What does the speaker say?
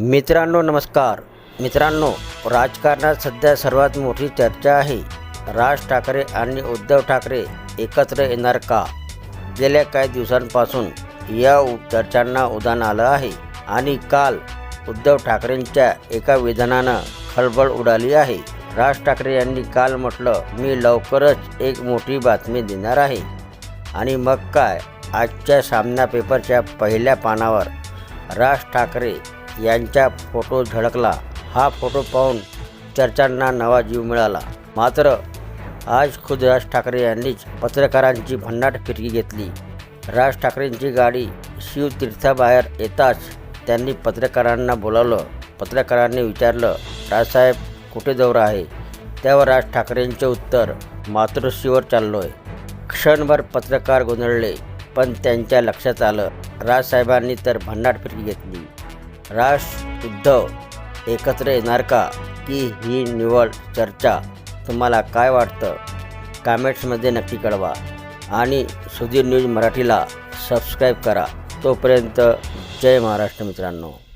मित्रांनो नमस्कार. मित्रांनो राजकारणात सध्या सर्वात मोठी चर्चा आहे. राज ठाकरे आणि उद्धव ठाकरे एकत्र येणार का? गेल्या काही दिवसांपासून या चर्चांना उदान आलं आहे आणि काल उद्धव ठाकरेंच्या एका विधानानं खळबळ उडाली आहे. राज ठाकरे यांनी काल म्हटलं मी लवकरच एक मोठी बातमी देणार आहे. आणि मग काय? आजच्या सामना पेपरच्या पहिल्या पानावर राज ठाकरे यांचा फोटो झळकला. हा फोटो पाहून चर्चांना नवा जीव मिळाला. मात्र आज खुद राज ठाकरे यांनीच पत्रकारांची भन्नाट फिरकी घेतली. राज ठाकरेंची गाडी शिवतीर्थाबाहेर येताच त्यांनी पत्रकारांना बोलावलं. पत्रकारांनी विचारलं राजसाहेब कुठे दौरा आहे? त्यावर राज ठाकरेंचे उत्तर मातृश्रीवर चाललो आहे क्षणभर पत्रकार गोंधळले पण त्यांच्या लक्षात आलं राजसाहेबांनी तर भन्नाट फिरकी घेतली. राज उद्धव एकत्र येणार का? की ही निवड चर्चा तुम्हाला काय वाटतं? कमेंट्समध्ये नक्की कळवा. आणि सुधीर न्यूज मराठीला सबस्क्राईब करा. तोपर्यंत जय महाराष्ट्र मित्रांनो.